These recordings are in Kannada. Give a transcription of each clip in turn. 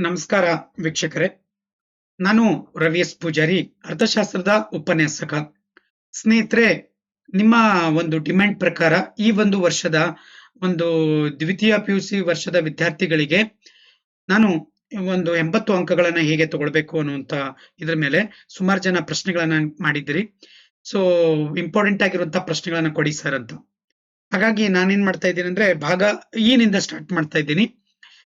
ನಮಸ್ಕಾರ ವೀಕ್ಷಕರೇ. ನಾನು ರವಿ ಎಸ್ ಪೂಜಾರಿ, ಅರ್ಥಶಾಸ್ತ್ರದ ಉಪನ್ಯಾಸಕ. ಸ್ನೇಹಿತರೆ, ನಿಮ್ಮ ಒಂದು ಡಿಮ್ಯಾಂಡ್ ಪ್ರಕಾರ ಈ ಒಂದು ವರ್ಷದ ಒಂದು ದ್ವಿತೀಯ ಪಿ ಯು ಸಿ ವರ್ಷದ ವಿದ್ಯಾರ್ಥಿಗಳಿಗೆ ನಾನು ಒಂದು ಎಂಬತ್ತು ಅಂಕಗಳನ್ನ ಹೇಗೆ ತಗೊಳ್ಬೇಕು ಅನ್ನುವಂತ ಇದ್ರ ಮೇಲೆ ಸುಮಾರು ಜನ ಪ್ರಶ್ನೆಗಳನ್ನ ಮಾಡಿದ್ದೀರಿ. ಸೊ ಇಂಪಾರ್ಟೆಂಟ್ ಆಗಿರುವಂತಹ ಪ್ರಶ್ನೆಗಳನ್ನ ಕೊಡಿ ಸರ್ ಅಂತ. ಹಾಗಾಗಿ ನಾನೇನ್ ಮಾಡ್ತಾ ಇದ್ದೀನಿ ಅಂದ್ರೆ ಭಾಗ ಈನಿಂದ ಸ್ಟಾರ್ಟ್ ಮಾಡ್ತಾ ಇದ್ದೀನಿ.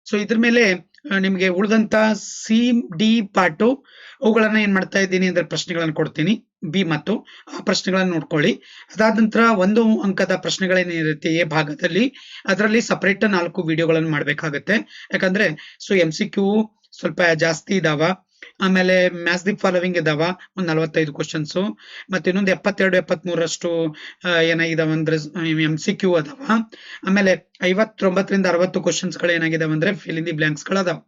ಸೊ ಇದ್ರ ಮೇಲೆ ನಿಮ್ಗೆ ಉಳಿದಂತ ಸಿ, ಡಿ ಪಾಟು ಅವುಗಳನ್ನ ಏನ್ ಮಾಡ್ತಾ ಇದ್ದೀನಿ ಅಂದ್ರೆ ಪ್ರಶ್ನೆಗಳನ್ನ ಕೊಡ್ತೀನಿ. ಬಿ ಮತ್ತು ಆ ಪ್ರಶ್ನೆಗಳನ್ನ ನೋಡ್ಕೊಳ್ಳಿ. ಅದಾದ ನಂತರ ಒಂದು ಅಂಕದ ಪ್ರಶ್ನೆಗಳೇನಿರುತ್ತೆ ಎ ಭಾಗದಲ್ಲಿ, ಅದರಲ್ಲಿ ಸಪರೇಟ್ ನಾಲ್ಕು ವಿಡಿಯೋಗಳನ್ನು ಮಾಡ್ಬೇಕಾಗತ್ತೆ. ಯಾಕಂದ್ರೆ ಸೊ ಎಂ ಸಿ ಕ್ಯೂ ಸ್ವಲ್ಪ ಜಾಸ್ತಿ ಇದಾವ. ಆಮೇಲೆ ಮ್ಯಾಥ್ಸ್ ದಿ ಫಾಲೋವಿಂಗ್ ಇದಾವ, ಒಂದ್ ನಲವತ್ತೈದು ಕ್ವಶನ್ಸ್ ಮತ್ತೆ ಇನ್ನೊಂದು ಎಪ್ಪತ್ತೆರಡು ಎಪ್ಪತ್ಮೂರಷ್ಟು ಏನಾಗಿದಾವ ಅಂದ್ರೆ ಎಂ ಸಿ ಕ್ಯೂ ಅದಾವ. ಆಮೇಲೆ ಐವತ್ತೊಂಬತ್ತರಿಂದ ಅರವತ್ತು ಕ್ವಶನ್ಸ್ಗಳು ಏನಾಗಿದಾವ ಅಂದ್ರೆ ಫಿಲ್ ಇನ್ ದಿ ಬ್ಲಾಂಕ್ಸ್ಗಳು ಅದಾವ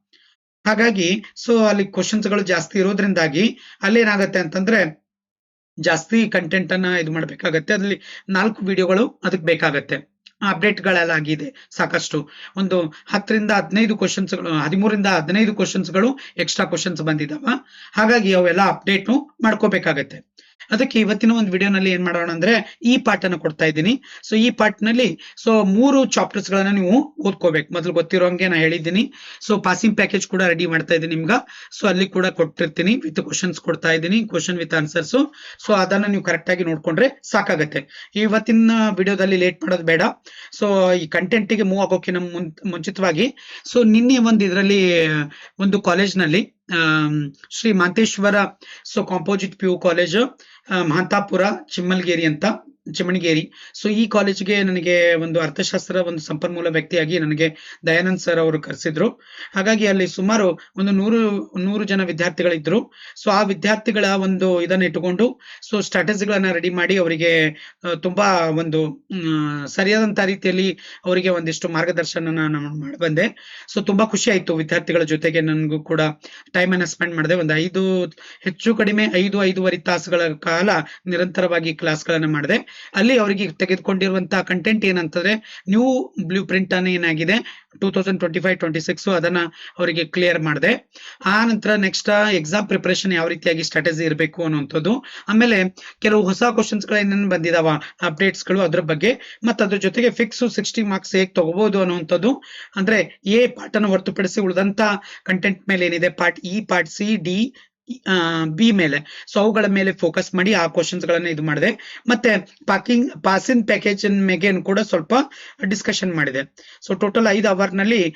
ಹಾಗಾಗಿ ಸೊ ಅಲ್ಲಿ ಕ್ವಶನ್ಸ್ಗಳು ಜಾಸ್ತಿ ಇರೋದ್ರಿಂದಾಗಿ ಅಲ್ಲಿ ಏನಾಗತ್ತೆ ಅಂತಂದ್ರೆ ಜಾಸ್ತಿ ಕಂಟೆಂಟ್ ಅನ್ನ ಇದು ಮಾಡ್ಬೇಕಾಗತ್ತೆ. ಅದ್ರಲ್ಲಿ ನಾಲ್ಕು ವಿಡಿಯೋಗಳು ಅದಕ್ಕೆ ಬೇಕಾಗತ್ತೆ. ಅಪ್ಡೇಟ್ ಗಳೆಲ್ಲ ಆಗಿದೆ ಸಾಕಷ್ಟು. ಒಂದು ಹತ್ತರಿಂದ ಹದಿನೈದು ಕ್ವಶನ್ಸ್ ಹದಿಮೂರಿಂದ ಹದಿನೈದು ಕ್ವಶನ್ಸ್ಗಳು ಎಕ್ಸ್ಟ್ರಾ ಕ್ವಶನ್ಸ್ ಬಂದಿದಾವ. ಹಾಗಾಗಿ ಅವೆಲ್ಲ ಅಪ್ಡೇಟ್ ಮಾಡ್ಕೋಬೇಕಾಗತ್ತೆ. ಅದಕ್ಕೆ ಇವತ್ತಿನ ಒಂದು ವಿಡಿಯೋನಲ್ಲಿ ಏನ್ ಮಾಡೋಣ ಅಂದ್ರೆ ಈ ಪಾಠನ ಕೊಡ್ತಾ ಇದ್ದೀನಿ. ಸೊ ಈ ಪಾಠನಲ್ಲಿ ಸೊ ಮೂರು ಚಾಪ್ಟರ್ಸ್ ಗಳನ್ನ ನೀವು ಓದ್ಕೋಬೇಕು. ಮೊದಲು ಗೊತ್ತಿರೋಂಗೆ ನಾ ಹೇಳಿದ್ದೀನಿ. ಸೊ ಪಾಸಿಂಗ್ ಪ್ಯಾಕೇಜ್ ಕೂಡ ರೆಡಿ ಮಾಡ್ತಾ ಇದ್ದೀನಿ ನಿಮ್ಗೆ. ಸೊ ಅಲ್ಲಿ ಕೂಡ ಕೊಟ್ಟಿರ್ತೀನಿ ವಿತ್ ಕ್ವಶನ್ಸ್ ಕೊಡ್ತಾ ಇದ್ದೀನಿ ಕ್ವಶನ್ ವಿತ್ ಆನ್ಸರ್ಸ್ ಸೊ ಅದನ್ನ ನೀವು ಕರೆಕ್ಟ್ ಆಗಿ ನೋಡ್ಕೊಂಡ್ರೆ ಸಾಕಾಗತ್ತೆ. ಇವತ್ತಿನ ವಿಡಿಯೋದಲ್ಲಿ ಲೇಟ್ ಮಾಡೋದು ಬೇಡ. ಸೊ ಈ ಕಂಟೆಂಟ್ಗೆ ಮೂವ್ ಆಗೋಕೆ ನಮ್ಮ ಮುಂಚಿತವಾಗಿ ಸೊ ನಿನ್ನೆ ಒಂದು ಇದರಲ್ಲಿ, ಒಂದು ಕಾಲೇಜ್ನಲ್ಲಿ Shri Manteshwara so composite P U college Mahantapura Chimmalgeri ಅಂತ ಚಿಮಣಗೇರಿ. ಸೊ ಈ ಕಾಲೇಜಿಗೆ ನನಗೆ ಒಂದು ಅರ್ಥಶಾಸ್ತ್ರ, ಒಂದು ಸಂಪನ್ಮೂಲ ವ್ಯಕ್ತಿಯಾಗಿ ನನಗೆ ದಯಾನಂದ್ ಸರ್ ಅವರು ಕರೆಸಿದ್ರು. ಹಾಗಾಗಿ ಅಲ್ಲಿ ಸುಮಾರು ಒಂದು ನೂರು ನೂರು ಜನ ವಿದ್ಯಾರ್ಥಿಗಳಿದ್ರು. ಸೊ ಆ ವಿದ್ಯಾರ್ಥಿಗಳ ಒಂದು ಇದನ್ನ ಇಟ್ಟುಕೊಂಡು ಸೊ ಸ್ಟ್ರಾಟಜಿಗಳನ್ನ ರೆಡಿ ಮಾಡಿ ಅವರಿಗೆ ತುಂಬಾ ಒಂದು ಸರಿಯಾದಂತ ರೀತಿಯಲ್ಲಿ ಅವರಿಗೆ ಒಂದಿಷ್ಟು ಮಾರ್ಗದರ್ಶನ ನಾನು ಮಾಡಿ, ಬಂದೆ. ಸೊ ತುಂಬಾ ಖುಷಿ ಆಯ್ತು ವಿದ್ಯಾರ್ಥಿಗಳ ಜೊತೆಗೆ ನನಗೂ ಕೂಡ ಟೈಮ್ ಅನ್ನ ಸ್ಪೆಂಡ್ ಮಾಡಿದೆ. ಒಂದು ಐದು, ಹೆಚ್ಚು ಕಡಿಮೆ ಐದು, ಐದೂವರೆ ತಾಸುಗಳ ಕಾಲ ನಿರಂತರವಾಗಿ ಕ್ಲಾಸ್ಗಳನ್ನ ಮಾಡಿದೆ. ಅಲ್ಲಿ ಅವರಿಗೆ ತೆಗೆದುಕೊಂಡಿರುವಂತಹ ಕಂಟೆಂಟ್ ಏನಂತಂದ್ರೆ ನ್ಯೂ ಬ್ಲೂ ಪ್ರಿಂಟ್ ಅನ್ನ ಏನಾಗಿದೆ two thousand twenty five twenty six ಅದನ್ನ ಅವರಿಗೆ ಕ್ಲಿಯರ್ ಮಾಡಿದೆ. ಆ ನಂತರ ನೆಕ್ಸ್ಟ್ ಎಕ್ಸಾಮ್ ಪ್ರಿಪರೇಷನ್ ಯಾವ ರೀತಿಯಾಗಿ ಸ್ಟ್ರಾಟಜಿ ಇರಬೇಕು ಅನ್ನುವಂಥದ್ದು. ಆಮೇಲೆ ಕೆಲವು ಹೊಸ ಕ್ವಶನ್ಸ್ ಏನೇನು ಬಂದಿದಾವ ಅಪ್ಡೇಟ್ಸ್ಗಳು ಅದ್ರ ಬಗ್ಗೆ, ಮತ್ತೆ ಅದ್ರ ಜೊತೆಗೆ ಫಿಕ್ಸ್ ಸಿಕ್ಸ್ಟಿ ಮಾರ್ಕ್ಸ್ ಹೇಗೆ ತಗೋಬಹುದು ಅನ್ನುವಂಥದ್ದು. ಅಂದ್ರೆ ಎ ಪಾರ್ಟ್ ಅನ್ನು ಹೊರತುಪಡಿಸಿ ಉಳಿದಂತ ಕಂಟೆಂಟ್ ಮೇಲೆ ಏನಿದೆ part E part C D B ಮೇಲೆ. ಸೊ ಅವುಗಳ ಮೇಲೆ ಫೋಕಸ್ ಮಾಡಿ ಆ ಕ್ವಶನ್ಸ್ ಗಳನ್ನ ಇದು ಮಾಡಿದೆ. ಮತ್ತೆ ಪಾಕಿಂಗ್ ಪಾಸಿನ್ ಪ್ಯಾಕೇಜ್ ಮೇಲೆ ಕೂಡ ಸ್ವಲ್ಪ ಡಿಸ್ಕಷನ್ ಮಾಡಿದೆ. ಸೊ ಟೋಟಲ್ ಐದು ಅವರ್ನಲ್ಲಿ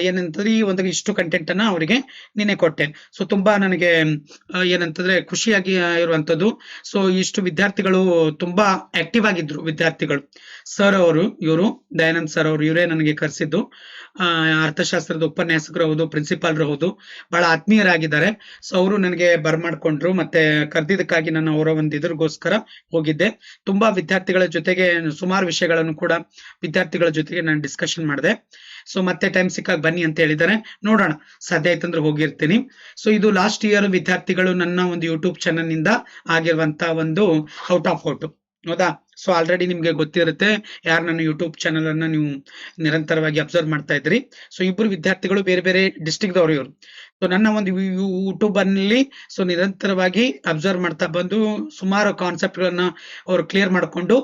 ಏನಂತಂದ್ರೆ ಈ ಒಂದು ಇಷ್ಟು ಕಂಟೆಂಟ್ ಅನ್ನ ಅವರಿಗೆ ನಿನ್ನೆ ಕೊಟ್ಟೆ. ಸೊ ತುಂಬಾ ನನಗೆ ಏನಂತಂದ್ರೆ ಖುಷಿಯಾಗಿ ಇರುವಂತದ್ದು. ಸೊ ಇಷ್ಟು ವಿದ್ಯಾರ್ಥಿಗಳು ತುಂಬಾ ಆಕ್ಟಿವ್ ಆಗಿದ್ರು, ವಿದ್ಯಾರ್ಥಿಗಳು. ಸರ್ ಅವರು, ಇವರು, ದಯಾನಂದ್ ಸರ್ ಅವರು, ಇವರೇ ನನಗೆ ಕರೆಸಿದ್ದು. ಅರ್ಥಶಾಸ್ತ್ರದ ಉಪನ್ಯಾಸಕರು ಹೌದು ಪ್ರಿನ್ಸಿಪಾಲ್ರು ಹೌದು. ಬಹಳ ಆತ್ಮೀಯರಾಗಿದ್ದಾರೆ. ಸೊ ಅವರು ನನಗೆ ಬರ್ಮಾಡ್ಕೊಂಡ್ರು, ಮತ್ತೆ ಕರೆದಿದ್ದಕ್ಕಾಗಿ ನಾನು ಅವರ ಒಂದು ಇದ್ರಿಗೋಸ್ಕರ ಹೋಗಿದ್ದೆ. ತುಂಬಾ ವಿದ್ಯಾರ್ಥಿಗಳ ಜೊತೆಗೆ, ಸುಮಾರು ವಿಷಯಗಳನ್ನು ಕೂಡ ವಿದ್ಯಾರ್ಥಿಗಳ ಜೊತೆಗೆ ನಾನು ಡಿಸ್ಕಷನ್ ಮಾಡಿದೆ. ಸೊ ಮತ್ತೆ ಟೈಮ್ ಸಿಕ್ಕಾಗ ಬನ್ನಿ ಅಂತ ಹೇಳಿದ್ದಾರೆ. ನೋಡೋಣ, ಸಾಧ್ಯ ಆಯ್ತಂದ್ರೆ ಹೋಗಿರ್ತೀನಿ. ಸೊ ಇದು ಲಾಸ್ಟ್ ಇಯರ್ ವಿದ್ಯಾರ್ಥಿಗಳು ನನ್ನ ಒಂದು ಯೂಟ್ಯೂಬ್ ಚಾನಲ್ನಿಂದ ಆಗಿರುವಂತ ಒಂದು ಔಟ್ ಆಫ್ ಔಟ್ ಹೌದಾ? ಸೊ ಆಲ್ರೆಡಿ ನಿಮ್ಗೆ ಗೊತ್ತಿರುತ್ತೆ, ಯಾರು ನನ್ನ ಯೂಟ್ಯೂಬ್ ಚಾನಲ್ ಅನ್ನ ನೀವು ನಿರಂತರವಾಗಿ ಅಬ್ಸರ್ವ್ ಮಾಡ್ತಾ ಇದ್ರಿ ಸೊ ಇಬ್ರು ವಿದ್ಯಾರ್ಥಿಗಳು ಬೇರೆ ಬೇರೆ ಡಿಸ್ಟಿಕ್ ದವರು ಇವರು. ಸೊ ನನ್ನ ಒಂದು ಯೂಟ್ಯೂಬ್ ಅಲ್ಲಿ ಸೊ ನಿರಂತರವಾಗಿ ಅಬ್ಸರ್ವ್ ಮಾಡ್ತಾ ಬಂದು, ಸುಮಾರು ಕಾನ್ಸೆಪ್ಟ್ ಗಳನ್ನ ಅವ್ರು ಕ್ಲಿಯರ್ ಮಾಡ್ಕೊಂಡು,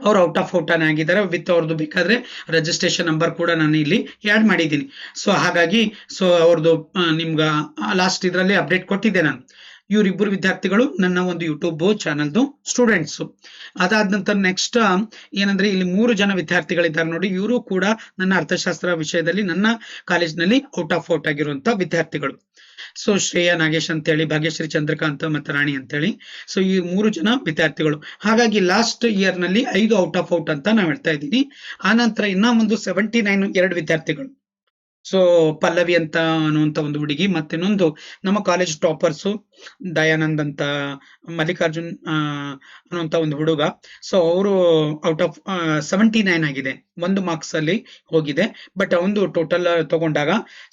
ಅವ್ರು ಔಟ್ ಆಫ್ ಔಟ್ ಆಗಿದ್ದಾರೆ. ವಿತ್ ಅವ್ರದ್ದು ಬೇಕಾದ್ರೆ ರಿಜಿಸ್ಟ್ರೇಷನ್ ನಂಬರ್ ಕೂಡ ನಾನು ಇಲ್ಲಿ ಆ್ಯಡ್ ಮಾಡಿದ್ದೀನಿ. ಸೊ ಹಾಗಾಗಿ ಸೊ ಅವ್ರದ್ದು ನಿಮ್ಗೆ ಲಾಸ್ಟ್ ಇದರಲ್ಲಿ ಅಪ್ಡೇಟ್ ಕೊಟ್ಟಿದ್ದೆ ನಾನು. ಇವರಿಬ್ಬರು ವಿದ್ಯಾರ್ಥಿಗಳು ನನ್ನ ಒಂದು ಯೂಟ್ಯೂಬ್ ಚಾನಲ್ದು ಸ್ಟೂಡೆಂಟ್ಸ್ ಅದಾದ ನಂತರ ನೆಕ್ಸ್ಟ್ ಏನಂದ್ರೆ ಇಲ್ಲಿ ಮೂರು ಜನ ವಿದ್ಯಾರ್ಥಿಗಳಿದ್ದಾರೆ ನೋಡಿ. ಇವರು ಕೂಡ ನನ್ನ ಅರ್ಥಶಾಸ್ತ್ರ ವಿಷಯದಲ್ಲಿ ನನ್ನ ಕಾಲೇಜಿನಲ್ಲಿ ಔಟ್ ಆಫ್ ಔಟ್ ಆಗಿರುವಂತ ವಿದ್ಯಾರ್ಥಿಗಳು. ಸೊ ಶ್ರೇಯಾ, ನಾಗೇಶ್ ಅಂತೇಳಿ, ಭಾಗ್ಯಶ್ರೀ, ಚಂದ್ರಕಾಂತ್ ಮತ್ತು ರಾಣಿ ಅಂತೇಳಿ. ಸೊ ಈ ಮೂರು ಜನ ವಿದ್ಯಾರ್ಥಿಗಳು. ಹಾಗಾಗಿ ಲಾಸ್ಟ್ ಇಯರ್ನಲ್ಲಿ ಐದು ಔಟ್ ಆಫ್ ಔಟ್ ಅಂತ ನಾವು ಹೇಳ್ತಾ ಇದ್ದೀನಿ. ಆ ನಂತರ ಇನ್ನ ಒಂದು ಸೆವೆಂಟಿ ನೈನ್ ಎರಡು ವಿದ್ಯಾರ್ಥಿಗಳು. ಸೊ ಪಲ್ಲವಿ ಅಂತ ಅನ್ನುವಂತ ಒಂದು ಹುಡುಗಿ ಮತ್ತೆ ಇನ್ನೊಂದು ನಮ್ಮ ಕಾಲೇಜ್ ಟಾಪರ್ಸ್ ದಯಾನಂದ್ ಅಂತ ಮಲ್ಲಿಕಾರ್ಜುನ್ ಅನ್ನುವಂತ ಒಂದು ಹುಡುಗ. ಸೊ ಅವರು ಔಟ್ ಆಫ್ ಸೆವೆಂಟಿ ನೈನ್ ಆಗಿದೆ. ಒಂದು ಮಾರ್ಕ್ಸ್ ಅಲ್ಲಿ ಹೋಗಿದೆ. ಬಟ್ ಅವನು ಟೋಟಲ್ ತಗೊಂಡಾಗ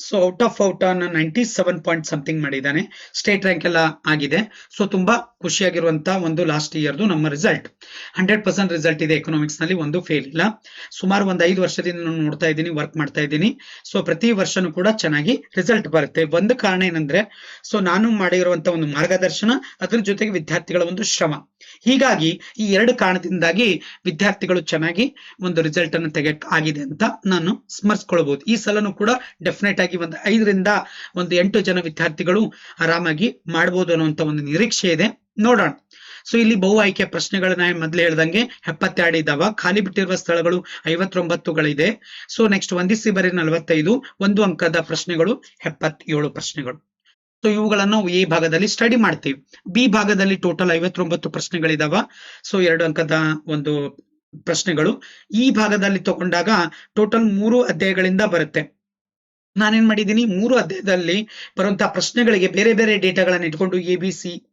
so out of out ninety seven point something ಮಾಡಿದ್ದಾನೆ. ಸ್ಟೇಟ್ ರ್ಯಾಂಕ್ ಎಲ್ಲ ಆಗಿದೆ. ಸೊ ತುಂಬಾ ಖುಷಿಯಾಗಿರುವಂತ ಒಂದು ಲಾಸ್ಟ್ ಇಯರ್ದು ನಮ್ಮ ರಿಸಲ್ಟ್ ಹಂಡ್ರೆಡ್ ಪರ್ಸೆಂಟ್ ರಿಸಲ್ಟ್ ಇದೆ ಎಕನಾಮಿಕ್ಸ್ನಲ್ಲಿ. ಒಂದು ಫೇಲ್ ಇಲ್ಲ. ಸುಮಾರು ಒಂದು ಐದು ವರ್ಷದಿಂದ ನಾನು ನೋಡ್ತಾ ಇದ್ದೀನಿ ವರ್ಕ್ ಮಾಡ್ತಾ ಇದ್ದೀನಿ. ಸೊ ಪ್ರತಿ ವರ್ಷನೂ ಕೂಡ ಚೆನ್ನಾಗಿ ರಿಸಲ್ಟ್ ಬರುತ್ತೆ. ಒಂದು ಕಾರಣ ಏನಂದ್ರೆ ಸೊ ನಾನು ಮಾಡಿರುವಂತ ಒಂದು ಮಾರ್ಗದರ್ಶನ ಅದ್ರ ಜೊತೆಗೆ ವಿದ್ಯಾರ್ಥಿಗಳ ಒಂದು ಶ್ರಮ. ಹೀಗಾಗಿ ಈ ಎರಡು ಕಾರಣದಿಂದಾಗಿ ವಿದ್ಯಾರ್ಥಿಗಳು ಚೆನ್ನಾಗಿ ಒಂದು ರಿಸಲ್ಟ್ ಅನ್ನು ತೆಗೆಯಕ್ ಆಗಿದೆ ಅಂತ ನಾನು ಸ್ಮರಿಸ್ಕೊಳ್ಬಹುದು ಈ ಸಲನೂ ಕೂಡ ಡೆಫಿನೆಟ್ ಆಗಿ ಒಂದು ಐದರಿಂದ ಒಂದು ಎಂಟು ಜನ ವಿದ್ಯಾರ್ಥಿಗಳು ಆರಾಮಾಗಿ ಮಾಡಬಹುದು ಅನ್ನುವಂತ ಒಂದು ನಿರೀಕ್ಷೆ ಇದೆ. ನೋಡೋಣ. ಸೊ ಇಲ್ಲಿ ಬಹು ಆಯ್ಕೆ ಪ್ರಶ್ನೆಗಳನ್ನ ಮೊದ್ಲು ಹೇಳ್ದಂಗೆ ಎಪ್ಪತ್ತೆರಡು ಖಾಲಿ ಬಿಟ್ಟಿರುವ ಸ್ಥಳಗಳು ಐವತ್ತೊಂಬತ್ತುಗಳಿದೆ. ಸೊ ನೆಕ್ಸ್ಟ್ ಒಂದಿಸಿ ಬರೀ ನಲವತ್ತೈದು. ಒಂದು ಅಂಕದ ಪ್ರಶ್ನೆಗಳು, ಎಪ್ಪತ್ತೇಳು ಪ್ರಶ್ನೆಗಳು. ಸೊ ಇವುಗಳನ್ನು ಎ ಭಾಗದಲ್ಲಿ ಸ್ಟಡಿ ಮಾಡ್ತೀವಿ. ಬಿ ಭಾಗದಲ್ಲಿ ಟೋಟಲ್ ಐವತ್ತೊಂಬತ್ತು ಪ್ರಶ್ನೆಗಳಿದಾವ. ಸೊ ಎರಡು ಅಂಕದ ಒಂದು ಪ್ರಶ್ನೆಗಳು. ಈ ಭಾಗದಲ್ಲಿ ತಗೊಂಡಾಗ ಟೋಟಲ್ ಮೂರು ಅಧ್ಯಾಯಗಳಿಂದ ಬರುತ್ತೆ. ನಾನೇನ್ ಮಾಡಿದ್ದೀನಿ? ಮೂರು ಅಧ್ಯಾಯದಲ್ಲಿ ಬರುವಂತಹ ಪ್ರಶ್ನೆಗಳಿಗೆ ಬೇರೆ ಬೇರೆ ಡೇಟಾಗಳನ್ನು ಇಟ್ಕೊಂಡು ಎ ಬಿ ಸಿ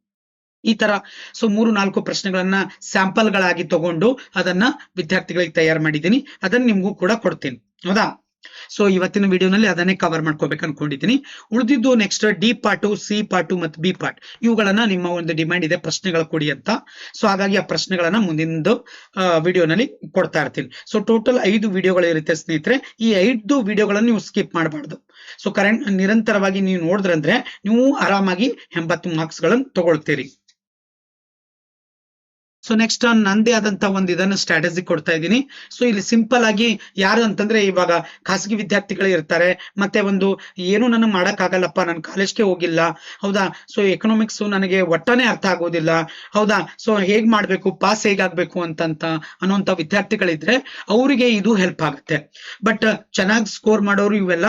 ಈ ತರ. ಸೊ ಮೂರು, ನಾಲ್ಕು ಪ್ರಶ್ನೆಗಳನ್ನ ಸ್ಯಾಂಪಲ್ಗಳಾಗಿ ತಗೊಂಡು ಅದನ್ನ ವಿದ್ಯಾರ್ಥಿಗಳಿಗೆ ತಯಾರು ಮಾಡಿದ್ದೀನಿ. ಅದನ್ನ ನಿಮಗೂ ಕೂಡ ಕೊಡ್ತೀನಿ. ಹೌದಾ? ಸೊ ಇವತ್ತಿನ ವಿಡಿಯೋನಲ್ಲಿ ಅದನ್ನೇ ಕವರ್ ಮಾಡ್ಕೋಬೇಕು ಅನ್ಕೊಂಡಿದ್ದೀನಿ. ಉಳಿದಿದ್ದು next D part C part ಮತ್ತು ಬಿ ಪಾರ್ಟ್ ಇವುಗಳನ್ನ ನಿಮ್ಮ ಒಂದು ಡಿಮ್ಯಾಂಡ್ ಇದೆ, ಪ್ರಶ್ನೆಗಳು ಕೊಡಿ ಅಂತ. ಸೊ ಹಾಗಾಗಿ ಆ ಪ್ರಶ್ನೆಗಳನ್ನ ಮುಂದಿನ ವಿಡಿಯೋನಲ್ಲಿ ಕೊಡ್ತಾ ಇರ್ತೀನಿ. ಸೊ ಟೋಟಲ್ ಐದು ವಿಡಿಯೋಗಳು ಇರುತ್ತೆ ಸ್ನೇಹಿತರೆ, ಈ ಐದು ವಿಡಿಯೋಗಳನ್ನು ನೀವು ಸ್ಕಿಪ್ ಮಾಡಬಾರ್ದು. ಸೊ ಕರೆಂಟ್ ನಿರಂತರವಾಗಿ ನೀವು ನೋಡಿದ್ರಂದ್ರೆ, ನೀವು ಆರಾಮಾಗಿ ಎಂಬತ್ತು ಮಾರ್ಕ್ಸ್ಗಳನ್ನು ತಗೊಳ್ತೀರಿ. ಸೊ ನೆಕ್ಸ್ಟ್ ನಂದೇ ಆದಂತ ಒಂದು ಇದನ್ನ ಸ್ಟ್ರಾಟಜಿ ಕೊಡ್ತಾ ಇದ್ದೀನಿ. ಸೊ ಇಲ್ಲಿ ಸಿಂಪಲ್ ಆಗಿ ಯಾರು ಅಂತಂದ್ರೆ ಇವಾಗ ಖಾಸಗಿ ವಿದ್ಯಾರ್ಥಿಗಳು ಇರ್ತಾರೆ, ಮತ್ತೆ ಒಂದು ಏನು ನನಗೆ ಮಾಡಕ್ಕಾಗಲ್ಲಪ್ಪ, ನಾನು ಕಾಲೇಜ್ಗೆ ಹೋಗಿಲ್ಲ, ಹೌದಾ? ಸೊ ಎಕನಾಮಿಕ್ಸ್ ನನಗೆ ಒಟ್ಟನೆ ಅರ್ಥ ಆಗೋದಿಲ್ಲ, ಹೌದಾ? ಸೊ ಹೇಗ್ ಮಾಡ್ಬೇಕು ಪಾಸ್ ಹೇಗಾಗ್ಬೇಕು ಅಂತಂತ ಅನ್ನುವಂತ ವಿದ್ಯಾರ್ಥಿಗಳಿದ್ರೆ, ಅವರಿಗೆ ಇದು ಹೆಲ್ಪ್ ಆಗುತ್ತೆ. ಬಟ್ ಚೆನ್ನಾಗಿ ಸ್ಕೋರ್ ಮಾಡೋರು ಇವೆಲ್ಲ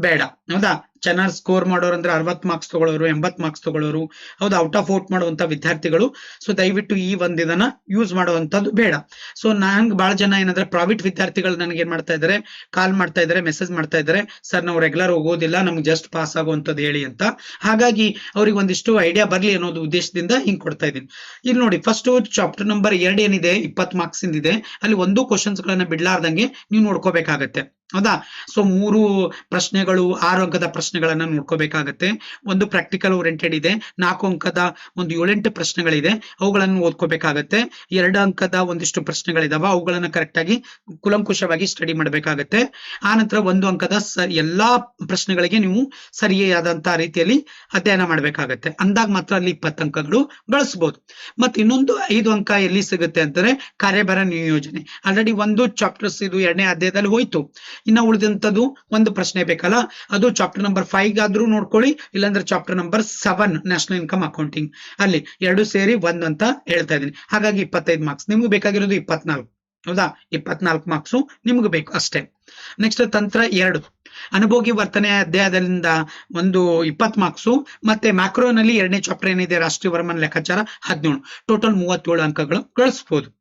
ಬೇಡ. ಹೌದಾ? ಚೆನ್ನಾಗಿ ಸ್ಕೋರ್ ಮಾಡೋರು ಅಂದ್ರೆ ಅರವತ್ ಮಾರ್ಕ್ಸ್ ತಗೊಳ್ಳೋರು ಎಂಬತ್ ಮಾರ್ಕ್ಸ್ ತಗೊಳ್ಳೋರು, ಹೌದಾ? ಔಟ್ ಆಫ್ ಔಟ್ ಮಾಡುವಂತ ವಿದ್ಯಾರ್ಥಿಗಳು. ಸೊ ದಯವಿಟ್ಟು ಈ ಒಂದ್ ಇದನ್ನ ಯೂಸ್ ಮಾಡುವಂತದ್ದು ಬೇಡ. ಸೊ ನಂಗ್ ಬಹಳ ಜನ ಏನಂದ್ರೆ ಪ್ರೈವೇಟ್ ವಿದ್ಯಾರ್ಥಿಗಳು ನನಗೆ ಏನ್ ಮಾಡ್ತಾ ಇದಾರೆ? ಕಾಲ್ ಮಾಡ್ತಾ ಇದಾರೆ ಮೆಸೇಜ್ ಮಾಡ್ತಾ ಇದಾರೆ. ಸರ್ ನಾವು ರೆಗ್ಯುಲರ್ ಹೋಗೋದಿಲ್ಲ, ನಮ್ಗೆ ಜಸ್ಟ್ ಪಾಸ್ ಆಗುವಂತದ್ದು ಹೇಳಿ ಅಂತ. ಹಾಗಾಗಿ ಅವ್ರಿಗೆ ಒಂದಿಷ್ಟು ಐಡಿಯಾ ಬರ್ಲಿ ಅನ್ನೋದು ಉದ್ದೇಶದಿಂದ ಹಿಂಗ್ ಕೊಡ್ತಾ ಇದೀನಿ ಇಲ್ಲಿ ನೋಡಿ ಫಸ್ಟ್ ಚಾಪ್ಟರ್ ನಂಬರ್ ಎರಡು ಏನಿದೆ? ಇಪ್ಪತ್ ಮಾರ್ಕ್ಸ್ ಇದೆ ಅಲ್ಲಿ ಒಂದು ಕ್ವಶನ್ಸ್ ಗಳನ್ನ ಬಿಡ್ಲಾರ್ದಂಗೆ ನೀವು ನೋಡ್ಕೋಬೇಕಾಗತ್ತೆ. ಹೌದಾ? ಸೊ ಮೂರು ಪ್ರಶ್ನೆಗಳು, ಆರು ಅಂಕದ ಪ್ರಶ್ನೆಗಳನ್ನ ನೋಡ್ಕೋಬೇಕಾಗತ್ತೆ. ಒಂದು ಪ್ರಾಕ್ಟಿಕಲ್ ಓರಿಯೆಂಟೆಡ್ ಇದೆ, ನಾಲ್ಕು ಅಂಕದ ಒಂದು ಏಳೆಂಟು ಪ್ರಶ್ನೆಗಳಿದೆ, ಅವುಗಳನ್ನು ಓದ್ಕೋಬೇಕಾಗತ್ತೆ. ಎರಡು ಅಂಕದ ಒಂದಿಷ್ಟು ಪ್ರಶ್ನೆಗಳಿದಾವ, ಅವುಗಳನ್ನ ಕರೆಕ್ಟ್ ಆಗಿ ಕುಲಂಕುಷವಾಗಿ ಸ್ಟಡಿ ಮಾಡಬೇಕಾಗತ್ತೆ. ಆನಂತರ ನಂತರ ಒಂದು ಅಂಕದ ಸ, ಎಲ್ಲಾ ಪ್ರಶ್ನೆಗಳಿಗೆ ನೀವು ಸರಿಯಾದಂತಹ ರೀತಿಯಲ್ಲಿ ಅಧ್ಯಯನ ಮಾಡಬೇಕಾಗತ್ತೆ. ಅಂದಾಗ ಮಾತ್ರ ಅಲ್ಲಿ ಇಪ್ಪತ್ತು ಅಂಕಗಳು ಗಳಿಸಬಹುದು ಮತ್ತೆ ಇನ್ನೊಂದು ಐದು ಅಂಕ ಎಲ್ಲಿ ಸಿಗುತ್ತೆ ಅಂತಂದ್ರೆ, ಕಾರ್ಯಭಾರ ನಿಯೋಜನೆ. ಆಲ್ರೆಡಿ ಒಂದು ಚಾಪ್ಟರ್ಸ್ ಇದು ಎರಡನೇ ಅಧ್ಯಾಯದಲ್ಲಿ ಹೋಯ್ತು. ಇನ್ನ ಉಳಿದಂತದ್ದು ಒಂದು ಪ್ರಶ್ನೆ ಬೇಕಲ್ಲ? ಅದು ಚಾಪ್ಟರ್ ನಂಬರ್ ಫೈವ್ ಆದ್ರೂ ನೋಡ್ಕೊಳ್ಳಿ, ಇಲ್ಲಾಂದ್ರೆ chapter number seven national income accounting ಅಲ್ಲಿ ಎರಡು ಸೇರಿ ಒಂದ್ ಅಂತ ಹೇಳ್ತಾ ಇದೀನಿ ಹಾಗಾಗಿ ಇಪ್ಪತ್ತೈದು ಮಾರ್ಕ್ಸ್ ನಿಮ್ಗೆ ಬೇಕಾಗಿರೋದು ಇಪ್ಪತ್ನಾಲ್ಕು. ಹೌದಾ? ಇಪ್ಪತ್ನಾಲ್ಕು ಮಾರ್ಕ್ಸು ನಿಮ್ಗೆ ಬೇಕು ಅಷ್ಟೇ. ನೆಕ್ಸ್ಟ್ ತಂತ್ರ ಎರಡು. ಅನುಭೋಗಿ ವರ್ತನೆ ಅಧ್ಯಾಯದಿಂದ ಒಂದು ಇಪ್ಪತ್ ಮಾರ್ಕ್ಸು ಮತ್ತೆ ಮ್ಯಾಕ್ರೋನಲ್ಲಿ ಎರಡನೇ ಚಾಪ್ಟರ್ ಏನಿದೆ, ರಾಷ್ಟ್ರೀಯ ವರ್ಮನ್ ಲೆಕ್ಕಾಚಾರ ಹದಿನೇಳು. ಟೋಟಲ್ ಮೂವತ್ತೇಳು ಅಂಕಗಳು. ಗಳಿಸಬಹುದು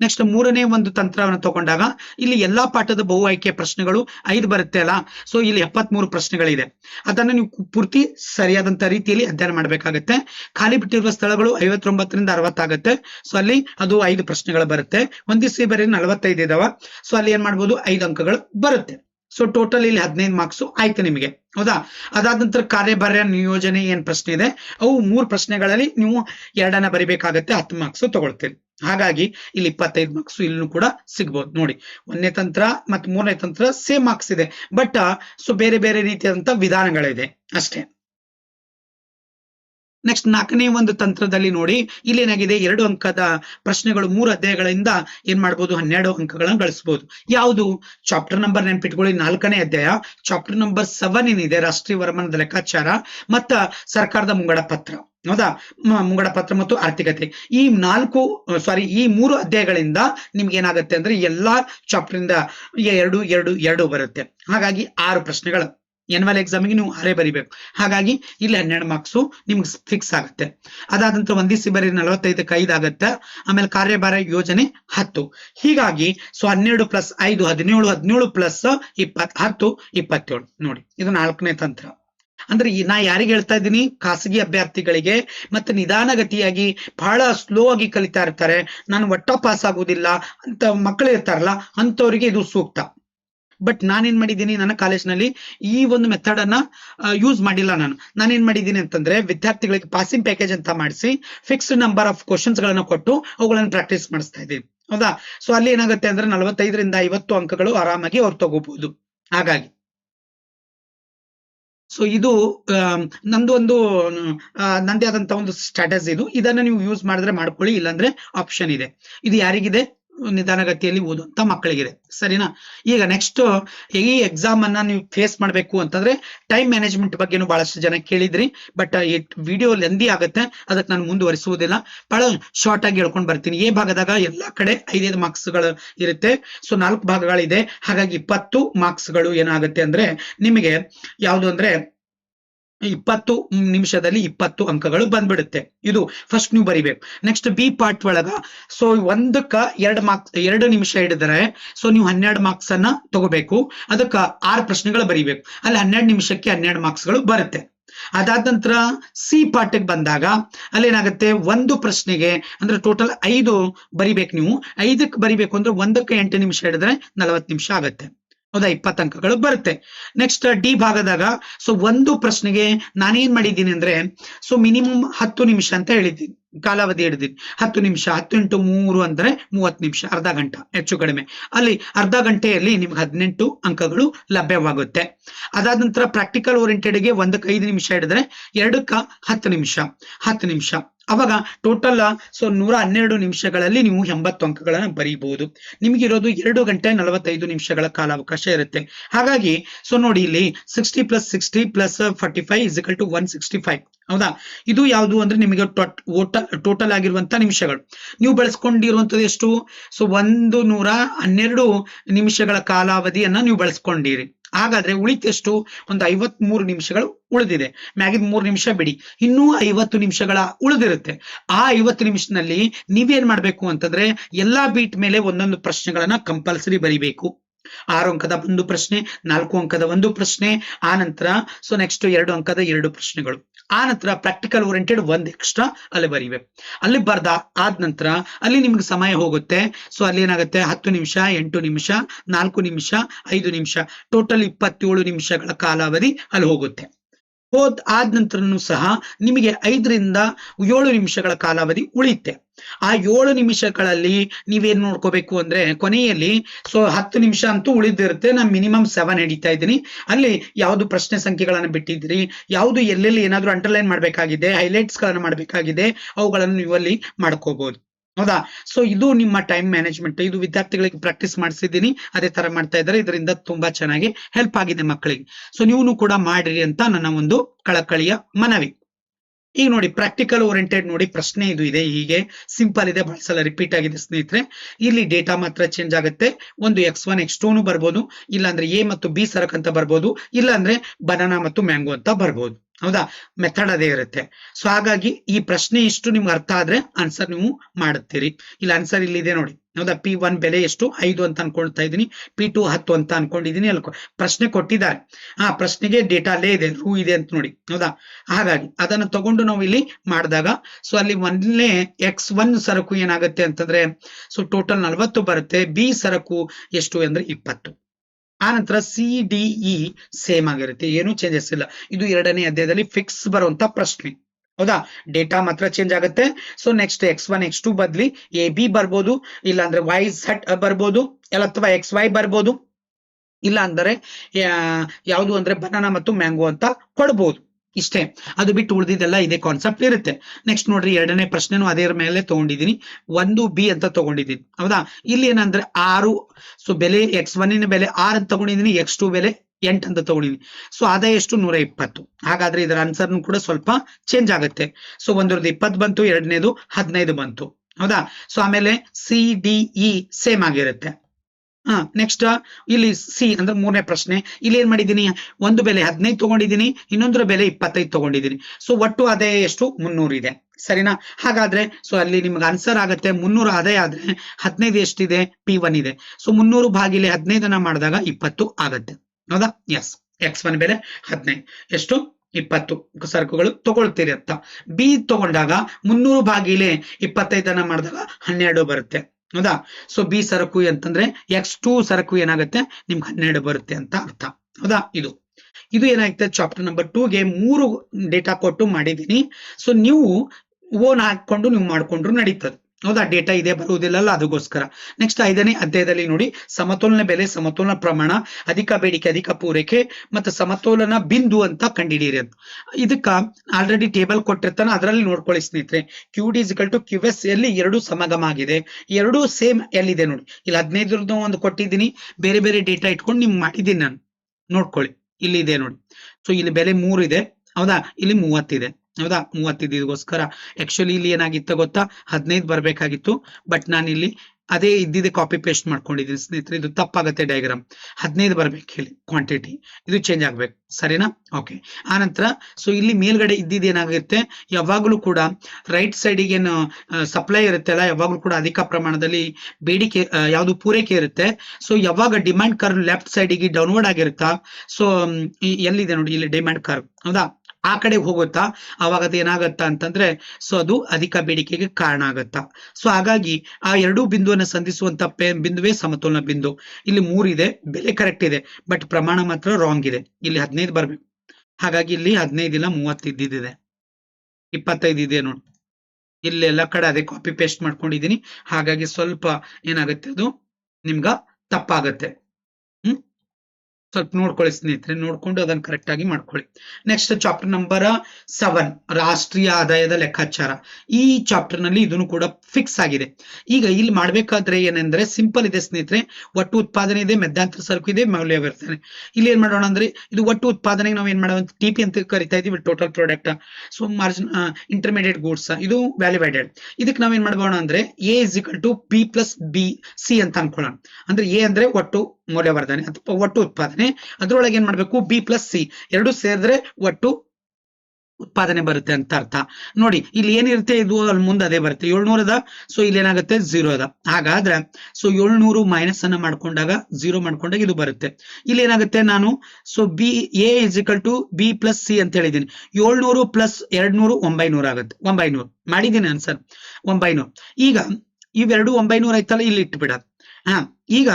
ನೆಕ್ಸ್ಟ್ ಮೂರನೇ ಒಂದು ತಂತ್ರವನ್ನು ತಗೊಂಡಾಗ ಇಲ್ಲಿ ಎಲ್ಲಾ ಪಾಠದ ಬಹು ಆಯ್ಕೆ ಪ್ರಶ್ನೆಗಳು ಐದು ಬರುತ್ತೆ ಅಲ್ಲ? ಸೊ ಇಲ್ಲಿ ಎಪ್ಪತ್ಮೂರು ಪ್ರಶ್ನೆಗಳಿದೆ. ಅದನ್ನು ನೀವು ಪೂರ್ತಿ ಸರಿಯಾದಂತ ರೀತಿಯಲ್ಲಿ ಅಧ್ಯಯನ ಮಾಡಬೇಕಾಗತ್ತೆ. ಖಾಲಿ ಬಿಟ್ಟಿರುವ ಸ್ಥಳಗಳು ಐವತ್ತೊಂಬತ್ತರಿಂದ ಅರವತ್ತಾಗತ್ತೆ. ಸೊ ಅಲ್ಲಿ ಅದು ಐದು ಪ್ರಶ್ನೆಗಳು ಬರುತ್ತೆ. ಒಂದಿಸಿ ಬರೀ ನಲವತ್ತೈದು ಇದಾವ. ಸೊ ಅಲ್ಲಿ ಏನ್ ಮಾಡ್ಬೋದು? ಐದು ಅಂಕಗಳು ಬರುತ್ತೆ. ಸೊ ಟೋಟಲ್ ಇಲ್ಲಿ ಹದಿನೈದು ಮಾರ್ಕ್ಸ್ ಆಯ್ತು ನಿಮಗೆ. ಹೌದಾ? ಅದಾದ ನಂತರ ಕಾರ್ಯಭಾರ ನಿಯೋಜನೆ ಏನ್ ಪ್ರಶ್ನೆ ಇದೆ? ಅವು ಮೂರು ಪ್ರಶ್ನೆಗಳಲ್ಲಿ ನೀವು ಎರಡನ್ನ ಬರಿಬೇಕಾಗತ್ತೆ. ಹತ್ತು ಮಾರ್ಕ್ಸ್ ತಗೊಳ್ತೀರಿ. ಹಾಗಾಗಿ ಇಲ್ಲಿ ಇಪ್ಪತ್ತೈದು ಮಾರ್ಕ್ಸ್ ಇಲ್ಲೂ ಕೂಡ ಸಿಗ್ಬಹುದು ನೋಡಿ, ಒಂದನೇ ತಂತ್ರ ಮತ್ತು ಮೂರನೇ ತಂತ್ರ ಸೇಮ್ ಮಾರ್ಕ್ಸ್ ಇದೆ ಬಟ್ ಸೊ ಬೇರೆ ಬೇರೆ ರೀತಿಯಾದಂತ ವಿಧಾನಗಳಿದೆ. ಅಷ್ಟೇ. ನೆಕ್ಸ್ಟ್ ನಾಲ್ಕನೇ ಒಂದು ತಂತ್ರದಲ್ಲಿ ನೋಡಿ ಇಲ್ಲಿ ಏನಾಗಿದೆ ಎರಡು ಅಂಕದ ಪ್ರಶ್ನೆಗಳು ಮೂರು ಅಧ್ಯಾಯಗಳಿಂದ ಏನ್ ಮಾಡ್ಬೋದು? ಹನ್ನೆರಡು ಅಂಕಗಳನ್ನ ಗಳಿಸಬಹುದು ಯಾವುದು? ಚಾಪ್ಟರ್ ನಂಬರ್ ನೆನ್ಪಿಟ್ಕೊಳ್ಳಿ. ನಾಲ್ಕನೇ ಅಧ್ಯಾಯ. ಚಾಪ್ಟರ್ ನಂಬರ್ ಸೆವೆನ್ ಏನಿದೆ? ರಾಷ್ಟ್ರೀಯ ವರಮಾನದ ಲೆಕ್ಕಾಚಾರ ಮತ್ತ ಸರ್ಕಾರದ ಮುಂಗಡ ಪತ್ರ. ಹೌದಾ? ಮುಂಗಡ ಪತ್ರ ಮತ್ತು ಆರ್ಥಿಕತೆ. ಈ ನಾಲ್ಕು ಸಾರಿ ಈ ಮೂರು ಅಧ್ಯಾಯಗಳಿಂದ ನಿಮ್ಗೆ ಏನಾಗುತ್ತೆ ಅಂದ್ರೆ ಎಲ್ಲಾ ಚಾಪ್ಟರ್ ಇಂದ ಎರಡು ಎರಡು ಎರಡು ಬರುತ್ತೆ. ಹಾಗಾಗಿ ಆರು ಪ್ರಶ್ನೆಗಳು. ಎನ್ವಲ್ ಎಕ್ಸಾಮಿಗೆ ನೀವು ಅರೆ ಬರಿಬೇಕು. ಹಾಗಾಗಿ ಇಲ್ಲಿ ಹನ್ನೆರಡು ಮಾರ್ಕ್ಸು ನಿಮ್ಗೆ ಫಿಕ್ಸ್ ಆಗುತ್ತೆ. ಅದಾದ ನಂತರ ಒಂದಿಸಿ ಬರೀ ನಲವತ್ತೈದಕ್ಕೆ ಐದು ಆಗುತ್ತೆ. ಆಮೇಲೆ ಕಾರ್ಯಭಾರ ಯೋಜನೆ ಹತ್ತು. ಹೀಗಾಗಿ ಸೊ ಹನ್ನೆರಡು ಪ್ಲಸ್ ಐದು, ಹದಿನೇಳು ಹದಿನೇಳು ಪ್ಲಸ್ ಇಪ್ಪತ್ ಹತ್ತು, ಇಪ್ಪತ್ತೇಳು. ನೋಡಿ, ಇದು ನಾಲ್ಕನೇ ತಂತ್ರ. ಅಂದ್ರೆ ನಾ ಯಾರಿಗೆ ಹೇಳ್ತಾ ಇದ್ದೀನಿ? ಖಾಸಗಿ ಅಭ್ಯರ್ಥಿಗಳಿಗೆ ಮತ್ತೆ ನಿಧಾನಗತಿಯಾಗಿ ಬಹಳ ಸ್ಲೋ ಆಗಿ ಕಲಿತಾ ಇರ್ತಾರೆ. ನಾನು ಒಟ್ಟ ಪಾಸ್ ಆಗುದಿಲ್ಲ. ಅಂತ ಮಕ್ಕಳು ಇರ್ತಾರಲ್ಲ ಅಂತವರಿಗೆ ಇದು ಸೂಕ್ತ. ಬಟ್ ನಾನೇನ್ ಮಾಡಿದ್ದೀನಿ, ನನ್ನ ಕಾಲೇಜ್ನಲ್ಲಿ ಈ ಒಂದು ಮೆಥಡ್ ಅನ್ನ ಯೂಸ್ ಮಾಡಿಲ್ಲ ನಾನು. ನಾನೇನ್ ಮಾಡಿದ್ದೀನಿ ಅಂತಂದ್ರೆ ವಿದ್ಯಾರ್ಥಿಗಳಿಗೆ ಪಾಸಿಂಗ್ ಪ್ಯಾಕೇಜ್ ಅಂತ ಮಾಡಿಸಿ ಫಿಕ್ಸ್ಡ್ ನಂಬರ್ ಆಫ್ ಕ್ವಶನ್ಸ್ ಗಳನ್ನ ಕೊಟ್ಟು ಅವುಗಳನ್ನು ಪ್ರಾಕ್ಟೀಸ್ ಮಾಡಿಸ್ತಾ ಇದ್ದೀವಿ ಹೌದಾ? ಸೊ ಅಲ್ಲಿ ಏನಾಗುತ್ತೆ ಅಂದ್ರೆ ನಲವತ್ತೈದರಿಂದ ಐವತ್ತು ಅಂಕಗಳು ಆರಾಮಾಗಿ ಅವ್ರು ತಗೋಬಹುದು ಹಾಗಾಗಿ. ಸೊ ಇದು ನಂದು ಒಂದು ನಂದೇ ಆದಂತ ಒಂದು ಸ್ಟ್ರಾಟಜಿ ಇದು. ಇದನ್ನ ನೀವು ಯೂಸ್ ಮಾಡಿದ್ರೆ ಮಾಡ್ಕೊಳ್ಳಿ, ಇಲ್ಲಾಂದ್ರೆ ಆಪ್ಷನ್ ಇದೆ. ಇದು ಯಾರಿಗಿದೆ? ನಿಧಾನಗತಿಯಲ್ಲಿ ಓದುವಂತ ಮಕ್ಕಳಿಗಿದೆ. ಸರಿನಾ? ಈಗ ನೆಕ್ಸ್ಟ್ ಈ ಎಕ್ಸಾಮ್ ಅನ್ನ ನೀವು ಫೇಸ್ ಮಾಡಬೇಕು ಅಂತಂದ್ರೆ ಟೈಮ್ ಮ್ಯಾನೇಜ್ಮೆಂಟ್ ಬಗ್ಗೆನು ಬಹಳಷ್ಟು ಜನ ಕೇಳಿದ್ರಿ ಬಟ್ ಈ ವಿಡಿಯೋ ಲೆಂದಿ ಆಗುತ್ತೆ ಅದಕ್ಕೆ ನಾನು ಮುಂದುವರಿಸುವುದಿಲ್ಲ. ಬಹಳ ಶಾರ್ಟ್ ಆಗಿ ಹೇಳ್ಕೊಂಡು ಬರ್ತೀನಿ. ಎ ಭಾಗದಾಗ ಎಲ್ಲಾ ಕಡೆ ಐದೈದು ಮಾರ್ಕ್ಸ್ಗಳು ಇರುತ್ತೆ. ಸೊ ನಾಲ್ಕು ಭಾಗಗಳಿದೆ. ಹಾಗಾಗಿ ಇಪ್ಪತ್ತು ಮಾರ್ಕ್ಸ್ಗಳು ಏನಾಗುತ್ತೆ ಅಂದ್ರೆ ನಿಮಗೆ ಯಾವುದು ಅಂದ್ರೆ ಇಪ್ಪತ್ತು ನಿಮಿಷದಲ್ಲಿ ಇಪ್ಪತ್ತು ಅಂಕಗಳು ಬಂದ್ಬಿಡುತ್ತೆ. ಇದು ಫಸ್ಟ್ ನೀವು ಬರಿಬೇಕು. ನೆಕ್ಸ್ಟ್ ಬಿ ಪಾರ್ಟ್ ಒಳಗ ಸೊ ಒಂದಕ್ಕ ಎರಡು ಮಾರ್ಕ್ಸ್ ಎರಡು ನಿಮಿಷ ಹಿಡಿದ್ರೆ ಸೊ ನೀವು ಹನ್ನೆರಡು ಮಾರ್ಕ್ಸ್ ಅನ್ನ ತಗೋಬೇಕು. ಅದಕ್ಕ ಆರು ಪ್ರಶ್ನೆಗಳು ಬರಿಬೇಕು. ಅಲ್ಲಿ ಹನ್ನೆರಡು ನಿಮಿಷಕ್ಕೆ ಹನ್ನೆರಡು ಮಾರ್ಕ್ಸ್ಗಳು ಬರುತ್ತೆ. ಅದಾದ ನಂತರ ಸಿ ಪಾಠಕ್ಕೆ ಬಂದಾಗ ಅಲ್ಲಿ ಏನಾಗುತ್ತೆ ಒಂದು ಪ್ರಶ್ನೆಗೆ, ಅಂದ್ರೆ ಟೋಟಲ್ ಐದು ಬರಿಬೇಕು ನೀವು. ಐದಕ್ಕೆ ಬರಿಬೇಕು ಅಂದ್ರೆ ಒಂದಕ್ಕೆ ಎಂಟು ನಿಮಿಷ ಹಿಡಿದ್ರೆ ನಲವತ್ತು ನಿಮಿಷ ಆಗುತ್ತೆ. ಹೌದಾ? ಇಪ್ಪತ್ತು ಅಂಕಗಳು ಬರುತ್ತೆ. ನೆಕ್ಸ್ಟ್ ಡಿ ಭಾಗದಾಗ ಸೊ ಒಂದು ಪ್ರಶ್ನೆಗೆ ನಾನೇನ್ ಮಾಡಿದ್ದೀನಿ ಅಂದ್ರೆ ಸೊ ಮಿನಿಮಮ್ ಹತ್ತು ನಿಮಿಷ ಅಂತ ಹೇಳಿದ್ದೀನಿ. ಕಾಲಾವಧಿ ಹಿಡಿದೀನಿ ಹತ್ತು ನಿಮಿಷ, ಹತ್ತು ಇಂಟು ಮೂರು ಅಂದ್ರೆ ಮೂವತ್ತು ನಿಮಿಷ, ಅರ್ಧ ಗಂಟೆ, ಹೆಚ್ಚು ಕಡಿಮೆ. ಅಲ್ಲಿ ಅರ್ಧ ಗಂಟೆಯಲ್ಲಿ ನಿಮ್ಗೆ ಹದಿನೆಂಟು ಅಂಕಗಳು ಲಭ್ಯವಾಗುತ್ತೆ. ಅದಾದ ನಂತರ ಪ್ರಾಕ್ಟಿಕಲ್ ಓರಿಯೆಂಟೆಡ್ಗೆ ಒಂದಕ್ಕೆ ಐದು ನಿಮಿಷ ಹಿಡಿದ್ರೆ, ಎರಡಕ್ಕ ಹತ್ತು ನಿಮಿಷ ಹತ್ತು ನಿಮಿಷ. ಅವಾಗ ಟೋಟಲ್ ಸೊ ನೂರ ಹನ್ನೆರಡು ನಿಮಿಷಗಳಲ್ಲಿ ನೀವು ಎಂಬತ್ತು ಅಂಕಗಳನ್ನ ಬರೀಬಹುದು. ನಿಮಗಿರೋದು ಎರಡು ಗಂಟೆ ನಲವತ್ತೈದು ನಿಮಿಷಗಳ ಕಾಲಾವಕಾಶ ಇರುತ್ತೆ. ಹಾಗಾಗಿ ಸೊ ನೋಡಿ ಇಲ್ಲಿ sixty plus sixty plus forty five is equal to one sixty five ಹೌದಾ? ಇದು ಯಾವುದು ಅಂದ್ರೆ ನಿಮಗೆ ಟೋಟಲ್ ಆಗಿರುವಂತ ನಿಮಿಷಗಳು. ನೀವು ಬಳಸ್ಕೊಂಡಿರುವಂತದ್ದು ಎಷ್ಟು? ಸೊ ಒಂದು ನೂರ ಹನ್ನೆರಡು ನಿಮಿಷಗಳ ಕಾಲಾವಧಿಯನ್ನ ನೀವು ಬಳಸ್ಕೊಂಡಿರಿ. ಹಾಗಾದ್ರೆ ಉಳಿತೆಷ್ಟು ಒಂದು ಐವತ್ ಮೂರು ನಿಮಿಷಗಳು ಉಳಿದಿದೆ. ಮ್ಯಾಗಿದ್ ಮೂರು ನಿಮಿಷ ಬಿಡಿ. ಇನ್ನೂ ಐವತ್ತು ನಿಮಿಷಗಳ ಉಳಿದಿರುತ್ತೆ. ಆ ಐವತ್ತು ನಿಮಿಷದಲ್ಲಿ ನೀವೇನ್ ಮಾಡ್ಬೇಕು ಅಂತಂದ್ರೆ ಎಲ್ಲಾ ಬೀಟ್ ಮೇಲೆ ಒಂದೊಂದು ಪ್ರಶ್ನೆಗಳನ್ನ ಕಂಪಲ್ಸರಿ ಬರಿಬೇಕು. ಆರು ಅಂಕದ ಒಂದು ಪ್ರಶ್ನೆ, ನಾಲ್ಕು ಅಂಕದ ಒಂದು ಪ್ರಶ್ನೆ, ಆ ನಂತರ ಸೊ ನೆಕ್ಸ್ಟ್ ಎರಡು ಅಂಕದ ಎರಡು ಪ್ರಶ್ನೆಗಳು. ಆ ನಂತರ ಪ್ರಾಕ್ಟಿಕಲ್ ಓರಿಯೆಂಟೆಡ್ ಒಂದ್ ಎಕ್ಸ್ಟ್ರಾ ಅಲ್ಲಿ ಬರೀವೆ. ಅಲ್ಲಿ ಬರ್ದ ಆದ ನಂತರ, ಅಲ್ಲಿ ನಿಮ್ಗೆ ಸಮಯ ಹೋಗುತ್ತೆ. ಸೊ ಅಲ್ಲಿ ಏನಾಗುತ್ತೆ? ಹತ್ತು ನಿಮಿಷ, ಎಂಟು ನಿಮಿಷ, ನಾಲ್ಕು ನಿಮಿಷ, ಐದು ನಿಮಿಷ. ಟೋಟಲ್ ಇಪ್ಪತ್ತೇಳು ನಿಮಿಷಗಳ ಕಾಲಾವಧಿ ಅಲ್ಲಿ ಹೋಗುತ್ತೆ. ಹೋದ್ ಆದ ನಂತರನು ಸಹ ನಿಮಗೆ ಐದರಿಂದ ಏಳು ನಿಮಿಷಗಳ ಕಾಲಾವಧಿ ಉಳಿಯುತ್ತೆ. ಆ ಏಳು ನಿಮಿಷಗಳಲ್ಲಿ ನೀವೇನ್ ನೋಡ್ಕೋಬೇಕು ಅಂದ್ರೆ ಕೊನೆಯಲ್ಲಿ ಸೊ ಹತ್ತು ನಿಮಿಷ ಅಂತೂ ಉಳಿದಿರುತ್ತೆ. ನಾನು ಮಿನಿಮಮ್ ಸೆವೆನ್ ಹಿಡಿತಾ ಇದ್ದೀನಿ. ಅಲ್ಲಿ ಯಾವುದು ಪ್ರಶ್ನೆ ಸಂಖ್ಯೆಗಳನ್ನು ಬಿಟ್ಟಿದ್ರಿ ಯಾವುದು ಎಲ್ಲೆಲ್ಲಿ ಏನಾದರೂ ಅಂಡರ್ಲೈನ್ ಮಾಡಬೇಕಾಗಿದೆ ಹೈಲೈಟ್ಸ್ ಗಳನ್ನ ಮಾಡಬೇಕಾಗಿದೆ, ಅವುಗಳನ್ನು ನೀವು ಅಲ್ಲಿ ಮಾಡ್ಕೋಬಹುದು ಹೌದಾ? ಸೊ ಇದು ನಿಮ್ಮ ಟೈಮ್ ಮ್ಯಾನೇಜ್ಮೆಂಟ್ ಇದು ವಿದ್ಯಾರ್ಥಿಗಳಿಗೆ ಪ್ರಾಕ್ಟೀಸ್ ಮಾಡಿಸಿದ್ದೀನಿ. ಅದೇ ತರ ಮಾಡ್ತಾ ಇದ್ದಾರೆ. ಇದರಿಂದ ತುಂಬಾ ಚೆನ್ನಾಗಿ ಹೆಲ್ಪ್ ಆಗಿದೆ ಮಕ್ಕಳಿಗೆ. ಸೊ ನೀವು ಕೂಡ ಮಾಡಿರಿ ಅಂತ ನನ್ನ ಒಂದು ಕಳಕಳಿಯ ಮನವಿ. ಈಗ ನೋಡಿ ಪ್ರಾಕ್ಟಿಕಲ್ ಓರಿಯೆಂಟೆಡ್ ನೋಡಿ ಪ್ರಶ್ನೆ ಇದು ಇದೆ. ಹೀಗೆ ಸಿಂಪಲ್ ಇದೆ. ಬಹಳ ಸಲ ರಿಪೀಟ್ ಆಗಿದೆ ಸ್ನೇಹಿತರೆ. ಇಲ್ಲಿ ಡೇಟಾ ಮಾತ್ರ ಚೇಂಜ್ ಆಗುತ್ತೆ. ಒಂದು ಎಕ್ಸ್ ಒನ್ ಎಕ್ಸ್ ಟೂನು ಬರ್ಬೋದು. ಇಲ್ಲಾಂದ್ರೆ ಎ ಮತ್ತು ಬಿ ಸರಕ್ ಅಂತ ಬರ್ಬೋದು. ಇಲ್ಲಾಂದ್ರೆ ಬನಾನಾ ಮತ್ತು ಮ್ಯಾಂಗೋ ಅಂತ ಬರ್ಬೋದು. ಹೌದಾ? ಮೆಥಡ್ ಅದೇ ಇರುತ್ತೆ. ಸೊ ಹಾಗಾಗಿ ಈ ಪ್ರಶ್ನೆ ಇಷ್ಟು ನಿಮ್ಗೆ ಅರ್ಥ ಆದ್ರೆ ಆನ್ಸರ್ ನೀವು ಮಾಡುತ್ತೀರಿ. ಇಲ್ಲಿ ಆನ್ಸರ್ ಇಲ್ಲಿದೆ ನೋಡಿ. ಹೌದಾ? ಪಿ ಒನ್ ಬೆಲೆ ಎಷ್ಟು? ಐದು ಅಂತ ಅನ್ಕೊಳ್ತಾ ಇದ್ದೀನಿ. ಪಿ ಟು ಹತ್ತು ಅಂತ ಅನ್ಕೊಂಡಿದೀನಿ ಅಲ್ಕೊ ಪ್ರಶ್ನೆ ಕೊಟ್ಟಿದ್ದಾರೆ. ಆ ಪ್ರಶ್ನೆಗೆ ಡೇಟಾ ಅಲ್ಲೇ ಇದೆ ರೂ ಇದೆ ಅಂತ ನೋಡಿ. ಹೌದಾ? ಹಾಗಾಗಿ ಅದನ್ನು ತಗೊಂಡು ನಾವು ಇಲ್ಲಿ ಮಾಡಿದಾಗ ಸೊ ಅಲ್ಲಿ ಒಂದನೇ ಎಕ್ಸ್ ಒನ್ ಸರಕು ಏನಾಗುತ್ತೆ ಅಂತಂದ್ರೆ ಸೊ ಟೋಟಲ್ ನಲ್ವತ್ತು ಬರುತ್ತೆ. ಬಿ ಸರಕು ಎಷ್ಟು ಅಂದ್ರೆ ಇಪ್ಪತ್ತು. ಆ ನಂತರ ಸಿ ಡಿ ಇ ಸೇಮ್ ಆಗಿರುತ್ತೆ. ಏನು ಚೇಂಜಸ್ ಇಲ್ಲ. ಇದು ಎರಡನೇ ಅಧ್ಯಾಯದಲ್ಲಿ ಫಿಕ್ಸ್ ಬರುವಂತ ಪ್ರಶ್ನೆ. ಹೌದಾ? ಡೇಟಾ ಮಾತ್ರ ಚೇಂಜ್ ಆಗುತ್ತೆ. So next X one X two ಬದ್ಲಿ ಎ ಬಿ ಬರ್ಬೋದು. ಇಲ್ಲಾಂದ್ರೆ ವೈ ಝಟ್ ಬರ್ಬೋದು. ಎಲ್ಲ ಅಥವಾ ಎಕ್ಸ್ ವೈ ಬರ್ಬೋದು. ಇಲ್ಲ ಅಂದರೆ ಯಾವುದು ಅಂದ್ರೆ ಬನಾನಾ ಮತ್ತು ಮ್ಯಾಂಗೋ ಅಂತ ಕೊಡ್ಬೋದು. ಇಷ್ಟೇ. ಅದು ಬಿಟ್ಟು ಉಳಿದಿದ್ದೆಲ್ಲ ಇದೇ ಕಾನ್ಸೆಪ್ಟ್ ಇರುತ್ತೆ. ನೆಕ್ಸ್ಟ್ ನೋಡ್ರಿ, ಎರಡನೇ ಪ್ರಶ್ನೆನೂ ಅದೇ ಮೇಲೆ ತಗೊಂಡಿದ್ದೀನಿ. ಒಂದು ಬಿ ಅಂತ ತಗೊಂಡಿದ್ದೀನಿ. ಹೌದಾ? ಇಲ್ಲಿ ಏನಂದ್ರೆ ಆರು ಸೊ ಬೆಲೆ ಎಕ್ಸ್ ಒನ್ನಿನ ಬೆಲೆ ಆರ್ ಅಂತ ತಗೊಂಡಿದ್ದೀನಿ ಎಕ್ಸ್ ಟು ಬೆಲೆ ಎಂಟ್ ಅಂತ ತಗೊಂಡಿದ್ದೀನಿ. ಸೊ ಆದಾಯ ಎಷ್ಟು? ನೂರ ಇಪ್ಪತ್ತು. ಹಾಗಾದ್ರೆ ಇದರ ಆನ್ಸರ್ ಕೂಡ ಸ್ವಲ್ಪ ಚೇಂಜ್ ಆಗುತ್ತೆ. ಸೊ ಒಂದರದ್ದು ಇಪ್ಪತ್ತು ಬಂತು, ಎರಡನೇದು ಹದಿನೈದು ಬಂತು. ಹೌದಾ? ಸೊ ಆಮೇಲೆ ಸಿ ಡಿ ಇ ಸೇಮ್ ಆಗಿರುತ್ತೆ. ಹಾ ನೆಕ್ಸ್ಟ್ ಇಲ್ಲಿ ಸಿ ಅಂದ್ರೆ ಮೂರನೇ ಪ್ರಶ್ನೆ. ಇಲ್ಲಿ ಏನ್ ಮಾಡಿದ್ದೀನಿ? ಒಂದು ಬೆಲೆ ಹದಿನೈದು ತಗೊಂಡಿದ್ದೀನಿ, ಇನ್ನೊಂದರ ಬೆಲೆ ಇಪ್ಪತ್ತೈದು ತಗೊಂಡಿದ್ದೀನಿ. ಸೊ ಒಟ್ಟು ಆದಾಯ ಎಷ್ಟು? ಮುನ್ನೂರು ಇದೆ. ಸರಿನಾ? ಹಾಗಾದ್ರೆ ಸೊ ಅಲ್ಲಿ ನಿಮ್ಗೆ ಆನ್ಸರ್ ಆಗುತ್ತೆ. ಮುನ್ನೂರು ಆದಾಯ ಆದ್ರೆ ಹದಿನೈದು ಎಷ್ಟಿದೆ? ಪಿ ಒನ್ ಇದೆ. ಸೊ ಮುನ್ನೂರು ಭಾಗಿಲೆ ಹದಿನೈದನ್ನ ಮಾಡಿದಾಗ ಇಪ್ಪತ್ತು ಆಗತ್ತೆ. ಹೌದಾ? ಎಸ್ ಎಕ್ಸ್ ಒನ್ ಬೆಲೆ ಹದಿನೈದು. ಎಷ್ಟು? ಇಪ್ಪತ್ತು. ಸರಕುಗಳು ತಗೊಳ್ತೀರಿ ಅಂತ. ಬಿ ತಗೊಂಡಾಗ ಮುನ್ನೂರು ಭಾಗಿಲೆ ಇಪ್ಪತ್ತೈದನ್ನ ಮಾಡಿದಾಗ ಹನ್ನೆರಡು ಬರುತ್ತೆ. ಹೌದಾ ಸೊ ಬಿ ಸರಕು ಅಂತಂದ್ರೆ ಎಕ್ಸ್ ಟು ಸರಕು ಏನಾಗುತ್ತೆ? ನಿಮ್ಗೆ ಹನ್ನೆರಡು ಬರುತ್ತೆ ಅಂತ ಅರ್ಥ. ಹೌದಾ? ಇದು. ಇದು ಏನಾಗುತ್ತೆ ಚಾಪ್ಟರ್ ನಂಬರ್ ಟೂಗೆ ಮೂರು ಡೇಟಾ ಕೊಟ್ಟು ಮಾಡಿದ್ದೀನಿ. ಸೊ ನೀವು ಓನ್ ಹಾಕೊಂಡು ನೀವು ಮಾಡ್ಕೊಂಡ್ರು ನಡೀತದೆ. ಹೌದಾ ಡೇಟಾ ಇದೆ, ಬರುವುದಿಲ್ಲಲ್ಲ, ಅದಕ್ಕೋಸ್ಕರ. ನೆಕ್ಸ್ಟ್ ಐದನೇ ಅಧ್ಯಾಯದಲ್ಲಿ ನೋಡಿ, ಸಮತೋಲನ ಬೆಲೆ, ಸಮತೋಲನ ಪ್ರಮಾಣ, ಅಧಿಕ ಬೇಡಿಕೆ, ಅಧಿಕ ಪೂರೈಕೆ, ಮತ್ತು ಸಮತೋಲನ ಬಿಂದು ಅಂತ ಕಂಡುಹಿಡಿಯಿರೋದು. ಇದಕ್ಕ ಆಲ್ರೆಡಿ ಟೇಬಲ್ ಕೊಟ್ಟಿರ್ತಾನೆ, ಅದರಲ್ಲಿ ನೋಡ್ಕೊಳ್ಳಿ ಸ್ನೇಹಿತರೆ. Q D is equal to Q S ಎಲ್ಲಿ ಎರಡು ಸಮಗಮ ಆಗಿದೆ. ಎರಡು ಸೇಮ್ ಎಲ್ಲಿದೆ ನೋಡಿ. ಇಲ್ಲಿ ಹದಿನೈದರದ್ದು ಒಂದು ಕೊಟ್ಟಿದ್ದೀನಿ, ಬೇರೆ ಬೇರೆ ಡೇಟಾ ಇಟ್ಕೊಂಡು ನಿಮ್ಗೆ ಮಾಡಿದ್ದೀನಿ ನಾನು. ನೋಡ್ಕೊಳ್ಳಿ ಇಲ್ಲಿ ಇದೆ ನೋಡಿ. ಸೊ ಇಲ್ಲಿ ಬೆಲೆ ಮೂರು ಇದೆ, ಹೌದಾ? ಇಲ್ಲಿ ಮೂವತ್ತಿದೆ ಹೌದಾ? ಮೂವತ್ತಿದೆ ಇದಕ್ಕೋಸ್ಕರ ಆಕ್ಚುಲಿ ಇಲ್ಲಿ ಏನಾಗಿತ್ತು ಗೊತ್ತಾ? ಹದಿನೈದು ಬರಬೇಕಾಗಿತ್ತು. ಬಟ್ ನಾನು ಇಲ್ಲಿ ಅದೇ ಇದ್ದಿದ್ದೆ ಕಾಪಿ ಪೇಸ್ಟ್ ಮಾಡ್ಕೊಂಡಿದ್ದೀನಿ ಸ್ನೇಹಿತರೆ. ಇದು ತಪ್ಪಾಗತ್ತೆ ಡಯಾಗ್ರಾಮ್ ಹದಿನೈದು ಬರ್ಬೇಕು ಹೇಳಿ ಕ್ವಾಂಟಿಟಿ ಇದು ಚೇಂಜ್ ಆಗ್ಬೇಕು. ಸರಿನಾ? ಓಕೆ ಆನಂತರ ಸೊ ಇಲ್ಲಿ ಮೇಲ್ಗಡೆ ಇದ್ದಿದ್ದು ಏನಾಗುತ್ತೆ? ಯಾವಾಗಲೂ ಕೂಡ ರೈಟ್ ಸೈಡಿಗೆ ಏನು ಸಪ್ಲೈ ಇರುತ್ತೆ ಅಲ್ಲ, ಯಾವಾಗಲೂ ಕೂಡ ಅಧಿಕ ಪ್ರಮಾಣದಲ್ಲಿ ಬೇಡಿಕೆ ಯಾವುದು ಪೂರೈಕೆ ಇರುತ್ತೆ. ಸೊ ಯಾವಾಗ ಡಿಮ್ಯಾಂಡ್ ಕರ್ವ್ ಲೆಫ್ಟ್ ಸೈಡಿಗೆ ಡೌನ್ವರ್ಡ್ ಆಗಿರುತ್ತಾ? ಸೊ ಎಲ್ಲಿದೆ ನೋಡಿ, ಇಲ್ಲಿ ಡಿಮ್ಯಾಂಡ್ ಕರ್ವ್ ಹೌದಾ? ಆ ಕಡೆ ಹೋಗುತ್ತಾ? ಅವಾಗ ಅದು ಏನಾಗತ್ತಾ ಅಂತಂದ್ರೆ ಸೊ ಅದು ಅಧಿಕ ಬೇಡಿಕೆಗೆ ಕಾರಣ ಆಗತ್ತಾ? ಸೊ ಹಾಗಾಗಿ ಆ ಎರಡೂ ಬಿಂದುವನ್ನು ಸಂಧಿಸುವಂತ ಬಿಂದುವೇ ಸಮತೋಲನ ಬಿಂದು. ಇಲ್ಲಿ ಮೂರಿದೆ ಬೆಲೆ ಕರೆಕ್ಟ್ ಇದೆ ಬಟ್ ಪ್ರಮಾಣ ಮಾತ್ರ ರಾಂಗ್ ಇದೆ. ಇಲ್ಲಿ ಹದಿನೈದು ಬರ್ಬೇಕು ಹಾಗಾಗಿ ಇಲ್ಲಿ ಹದಿನೈದು ಇಲ್ಲ ಮೂವತ್ತು ಇದ್ದಿದ್ದಿದೆ ಇಪ್ಪತ್ತೈದು ಇದೆ ನೋಡಿ. ಇಲ್ಲಿ ಎಲ್ಲ ಕಡೆ ಅದೇ ಕಾಪಿ ಪೇಸ್ಟ್ ಮಾಡ್ಕೊಂಡಿದ್ದೀನಿ. ಹಾಗಾಗಿ ಸ್ವಲ್ಪ ಏನಾಗುತ್ತೆ ಅದು? ನಿಮ್ಗ ತಪ್ಪಾಗತ್ತೆ. ಸ್ವಲ್ಪ ನೋಡ್ಕೊಳ್ಳಿ ಸ್ನೇಹಿತರೆ, ನೋಡ್ಕೊಂಡು ಅದನ್ನ ಕರೆಕ್ಟ್ ಆಗಿ ಮಾಡ್ಕೊಳ್ಳಿ. ನೆಕ್ಸ್ಟ್ ಚಾಪ್ಟರ್ ನಂಬರ್ ಸೆವೆನ್ ರಾಷ್ಟ್ರೀಯ ಆದಾಯದ ಲೆಕ್ಕಾಚಾರ. ಈ ಚಾಪ್ಟರ್ನಲ್ಲಿ ಇದನ್ನು ಕೂಡ ಫಿಕ್ಸ್ ಆಗಿದೆ. ಈಗ ಇಲ್ಲಿ ಮಾಡ್ಬೇಕಾದ್ರೆ ಏನಂದ್ರೆ ಸಿಂಪಲ್ ಇದೆ ಸ್ನೇಹಿತರೆ, ಒಟ್ಟು ಉತ್ಪಾದನೆ ಇದೆ ಮಧ್ಯಂತರ ಸರಕು ಇದೆ ಮೌಲ್ಯವರ್ಧನೆ ಇಲ್ಲಿ ಏನ್ ಮಾಡೋಣ ಅಂದ್ರೆ ಇದು ಒಟ್ಟು ಉತ್ಪಾದನೆಗೆ ನಾವು ಏನ್ ಮಾಡೋಣ ಟಿ ಪಿ ಅಂತ ಕರಿತಾ ಇದೀವಿ total product so margin intermediate goods ಇದು ವ್ಯಾಲ್ಯೂಡೇಡ್ ಇದಕ್ಕೆ ನಾವೇನ್ ಮಾಡ್ಬೋಣ ಅಂದ್ರೆ A is equal to B plus B C ಅಂತ ಅನ್ಕೊಳ್ಳೋಣ. ಅಂದ್ರೆ ಎ ಅಂದ್ರೆ ಒಟ್ಟು ಮೌಲ್ಯವರ್ಧನೆ ಅಥವಾ ಒಟ್ಟು ಉತ್ಪಾದನೆ. ಅದರೊಳಗೆ ಏನ್ ಮಾಡ್ಬೇಕು? ಬಿ ಪ್ಲಸ್ ಸಿ ಎರಡು ಸೇರಿದ್ರೆ ಒಟ್ಟು ಉತ್ಪಾದನೆ ಬರುತ್ತೆ ಅಂತ ಅರ್ಥ. ನೋಡಿ, ಇಲ್ಲಿ ಏನಿರುತ್ತೆ? ಇದು ಅಲ್ಲಿ ಮುಂದೆ ಅದೇ ಬರುತ್ತೆ. ಏಳ್ನೂರದ ಸೊ ಇಲ್ಲಿ ಏನಾಗುತ್ತೆ? ಜೀರೋ ಅದ. ಹಾಗಾದ್ರೆ ಸೊ ಏಳ್ನೂರು ಮೈನಸ್ ಅನ್ನ ಮಾಡ್ಕೊಂಡಾಗ ಜೀರೋ ಮಾಡ್ಕೊಂಡಾಗ ಇದು ಬರುತ್ತೆ. ಇಲ್ಲಿ ಏನಾಗುತ್ತೆ ನಾನು? So B A is equal to B plus C ಅಂತ ಹೇಳಿದ್ದೀನಿ. ಏಳ್ನೂರು ಪ್ಲಸ್ ಎರಡ್ ನೂರು ಒಂಬೈನೂರು ಆಗುತ್ತೆ. ಒಂಬೈನೂರು. ಮಾಡಿದ್ದೀನಿ ಆನ್ಸರ್ ಒಂಬೈನೂರು. ಈಗ, ಇವೆರಡು ಒಂಬೈನೂರು ಆಯ್ತಲ್ಲ? ಇಲ್ಲಿ ಇಟ್ಬಿಡ. ಹಾ, ಈಗ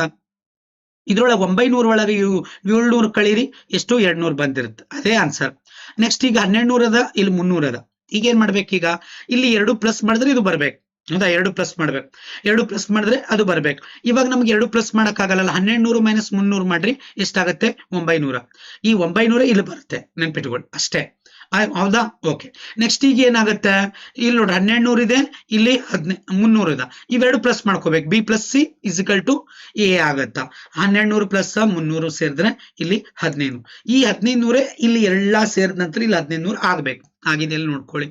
ಇದ್ರೊಳಗೆ ಒಂಬೈನೂರ ಒಳಗೆ ಏಳ್ನೂರು ಕಳೀರಿ, ಎಷ್ಟು ಎರಡ್ನೂರು ಬಂದಿರುತ್ತೆ. ಅದೇ ಆನ್ಸರ್ ನೆಕ್ಸ್ಟ್ ಈಗ ಹನ್ನೆರಡು ನೂರ ಅದ ಇಲ್ಲಿ ಮುನ್ನೂರ ಅದ ಈಗ ಏನ್ ಮಾಡ್ಬೇಕು ಈಗ? ಇಲ್ಲಿ ಎರಡು ಪ್ಲಸ್ ಮಾಡಿದ್ರೆ ಇದು ಬರ್ಬೇಕು. ಹೌದಾ? ಎರಡು ಪ್ಲಸ್ ಮಾಡ್ಬೇಕು. ಎರಡು ಪ್ಲಸ್ ಮಾಡಿದ್ರೆ ಅದು ಬರ್ಬೇಕು. ಇವಾಗ ನಮ್ಗೆ ಎರಡು ಪ್ಲಸ್ ಮಾಡಕ್ ಆಗಲ್ಲ ಹನ್ನೆರಡು ನೂರು ಮೈನಸ್ ಮುನ್ನೂರು ಮಾಡ್ರಿ, ಎಷ್ಟಾಗತ್ತೆ? ಒಂಬೈನೂರ. ಈ ಒಂಬೈನೂರ ಇಲ್ಲಿ ಬರುತ್ತೆ. ನೆನ್ಪಿಟ್ಕೊಳ್ಳಿ. ಅಷ್ಟೇ. ಹೌದಾ? ಓಕೆ ನೆಕ್ಸ್ಟ್ ಈಗ ಏನಾಗುತ್ತೆ? ಇಲ್ಲಿ ನೋಡಿ ಹನ್ನೆರಡು ನೂರು ಇದೆ, ಇಲ್ಲಿ ಹದಿನೈ, ಮುನ್ನೂರು ಇದೆ. ಇವೆರಡು ಪ್ಲಸ್ ಮಾಡ್ಕೋಬೇಕು. B plus C is equal to A ಆಗತ್ತಾ? ಹನ್ನೆರಡು ನೂರು ಪ್ಲಸ್ ಮುನ್ನೂರು ಸೇರಿದ್ರೆ ಇಲ್ಲಿ ಹದಿನೈದು. ಈ ಹದಿನೈದು ನೂರೇ ಇಲ್ಲಿ ಎಲ್ಲಾ ಸೇರಿದ ನಂತರ ಇಲ್ಲಿ ಹದಿನೈದು ನೂರು ಆಗ್ಬೇಕು. ಆಗಿದೆ ಇಲ್ಲಿ ನೋಡ್ಕೊಳ್ಳಿ.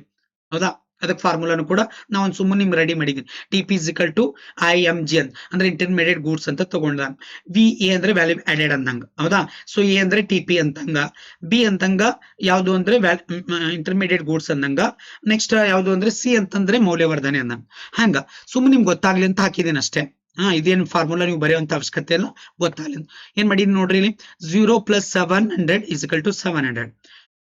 ಹೌದಾ? ಅದಕ್ಕೆ ಫಾರ್ಮುಲಾನು ಕೂಡ ನಾವು ಒಂದು ಸುಮ್ಮನೆ ನಿಮ್ಗೆ ರೆಡಿ ಮಾಡಿದ್ದೀನಿ T P is equal to I M G ಅಂತ. ಅಂದ್ರೆ ಇಂಟರ್ಮೀಡಿಯೇಟ್ ಗೂಡ್ಸ್ ಅಂತ ತಗೊಂಡ ವಿ ಎ ಅಂದ್ರೆ ವ್ಯಾಲ್ಯೂ ಆಡೆಡ್ ಅಂದಂಗ. ಹೌದಾ? ಸೊ ಎ ಅಂದ್ರೆ ಟಿ ಪಿ ಅಂತಂಗ ಬಿ ಅಂತಂಗ ಯಾವುದು ಅಂದ್ರೆ ಇಂಟರ್ಮೀಡಿಯೇಟ್ ಗೂಡ್ಸ್ ಅಂದಂಗ. ನೆಕ್ಸ್ಟ್ ಯಾವುದು ಅಂದ್ರೆ ಸಿ ಅಂತಂದ್ರೆ ಮೌಲ್ಯವರ್ಧನೆ ಅಂದಂಗ. ಹಂಗ. ಸುಮ್ಮನೆ ನಿಮ್ಗೆ ಗೊತ್ತಾಗ್ಲಿ ಅಂತ ಹಾಕಿದ್ದೀನಿ ಅಷ್ಟೇ. ಹಾ, ಇದೇನು ಫಾರ್ಮುಲಾ ನೀವು ಬರೆಯುವಂತ ಅವಶ್ಯಕತೆ ಇಲ್ಲ. ಗೊತ್ತಾಗ್ಲಿ. ಏನ್ ಮಾಡಿದೀನಿ ನೋಡ್ರಿ ಇಲ್ಲಿ? Zero plus seven hundred is equal to seven hundred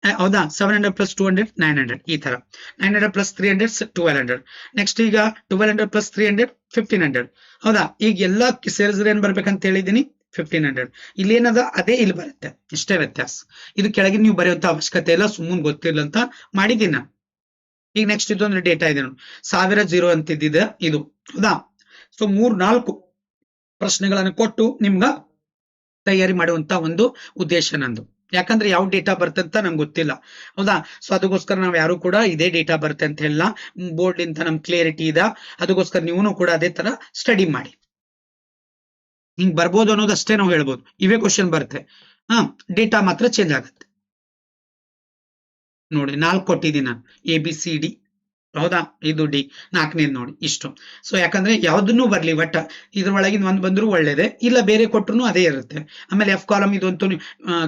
ಹೌದಾ? Seven hundred plus two hundred nine hundred ಈ ತರ nine hundred plus three hundred twelve hundred next ಈಗ twelve hundred plus three hundred fifteen hundred ಹೌದಾ? ಈಗ ಎಲ್ಲ ಸೇರಿಸಿದ್ರೆ ಏನ್ ಬರ್ಬೇಕಂತ ಹೇಳಿದೀನಿ? ಫಿಫ್ಟೀನ್ ಹಂಡ್ರೆಡ್ ಇಲ್ಲಿ ಏನದ ಅದೇ ಇಲ್ಲಿ ಬರುತ್ತೆ. ಇಷ್ಟೇ ವ್ಯತ್ಯಾಸ. ಇದು ಕೆಳಗೆ ನೀವು ಬರೆಯುವಂತ ಅವಶ್ಯಕತೆ ಇಲ್ಲ, ಸುಮ್ಮನೆ ಗೊತ್ತಿಲ್ಲ ಅಂತ ಮಾಡಿದ್ದೀನಿ ಈಗ ನೆಕ್ಸ್ಟ್ ಇದೊಂದು ಡೇಟಾ ಇದೆ ನೋಡಿ. ಸಾವಿರ ಜೀರೋ ಅಂತ ಇದ್ದಿದೆ ಇದು. ಹೌದಾ? ಸೊ ಮೂರ್, ನಾಲ್ಕು ಪ್ರಶ್ನೆಗಳನ್ನು ಕೊಟ್ಟು ನಿಮ್ಗ ತಯಾರಿ ಮಾಡುವಂತ ಒಂದು ಉದ್ದೇಶ ನಂದು. ಯಾಕಂದ್ರೆ ಯಾವ ಡೇಟಾ ಬರುತ್ತೆ ಅಂತ ನಂಗೆ ಗೊತ್ತಿಲ್ಲ. ಹೌದಾ? ಸೊ ಅದಕ್ಕೋಸ್ಕರ ನಾವು ಯಾರು ಕೂಡ ಇದೇ ಡೇಟಾ ಬರುತ್ತೆ ಅಂತ ಹೇಳಿಲ್ಲ. ಬೋರ್ಡ್ ಇಂದ ನಮ್ ಕ್ಲಿಯರಿಟಿ ಇದೆ. ಅದಕ್ಕೋಸ್ಕರ ನೀವು ಕೂಡ ಅದೇ ತರ ಸ್ಟಡಿ ಮಾಡಿ. ಹಿಂಗ್ ಬರ್ಬೋದು ಅನ್ನೋದು ಅಷ್ಟೇ ನಾವು ಹೇಳ್ಬೋದು. ಇವೇ ಕ್ವಶನ್ ಬರುತ್ತೆ. ಹಾ ಡೇಟಾ ಮಾತ್ರ ಚೇಂಜ್ ಆಗುತ್ತೆ. ನೋಡಿ, ನಾಲ್ಕು ಕೊಟ್ಟಿದ್ದೀನಿ ನಾನು. ಎ ಬಿ ಸಿ ಡಿ ಹೌದಾ? ಇದು ಡಿ. ನಾಲ್ಕನೇದು ನೋಡಿ, ಇಷ್ಟು. ಸೊ ಯಾಕಂದ್ರೆ ಯಾವ್ದನ್ನೂ ಬರ್ಲಿ, ಒಟ್ಟ ಇದ್ರೊಳಗಿನ ಒಂದ್ ಬಂದ್ರು ಒಳ್ಳೇದೇ, ಇಲ್ಲ ಬೇರೆ ಕೊಟ್ಟರು ಅದೇ ಇರುತ್ತೆ. ಆಮೇಲೆ ಎಫ್ ಕಾಲಮ್ ಇದಂತೂ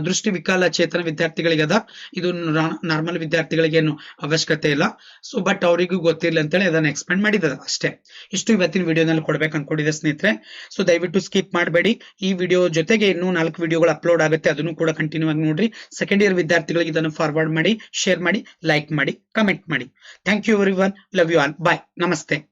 ದೃಷ್ಟಿ ವಿಕಲ ವಿಕಲಚೇತನ ವಿದ್ಯಾರ್ಥಿಗಳಿಗೆ ಅದ. ಇದು ನಾರ್ಮಲ್ ವಿದ್ಯಾರ್ಥಿಗಳಿಗೆ ಏನು ಅವಶ್ಯಕತೆ ಇಲ್ಲ. ಸೊ ಬಟ್ ಅವರಿಗೂ ಗೊತ್ತಿರಲಿ ಅಂತೇಳಿ ಅದನ್ನ ಎಕ್ಸ್ಪ್ಲೇನ್ ಮಾಡಿದ ಅಷ್ಟೇ. ಇಷ್ಟು ಇವತ್ತಿನ ವಿಡಿಯೋನಲ್ಲಿ ಕೊಡ್ಬೇಕು ಅನ್ಕೊಂಡಿದೆ ಸ್ನೇಹಿತರೆ. ಸೊ ದಯವಿಟ್ಟು ಸ್ಕಿಪ್ ಮಾಡಬೇಡಿ. ಈ ವಿಡಿಯೋ ಜೊತೆಗೆ ಇನ್ನೂ ನಾಲ್ಕು ವಿಡಿಯೋಗಳು ಅಪ್ಲೋಡ್ ಆಗುತ್ತೆ, ಅದನ್ನು ಕೂಡ ಕಂಟಿನ್ಯೂ ಆಗಿ ನೋಡ್ರಿ. ಸೆಕೆಂಡ್ ಇಯರ್ ವಿದ್ಯಾರ್ಥಿಗಳಿಗೆ ಇದನ್ನು ಫಾರ್ವರ್ಡ್ ಮಾಡಿ ಶೇರ್ ಮಾಡಿ ಲೈಕ್ ಮಾಡಿ ಕಮೆಂಟ್ ಮಾಡಿ. Thank you every everyone. Love you all. Bye. Namaste.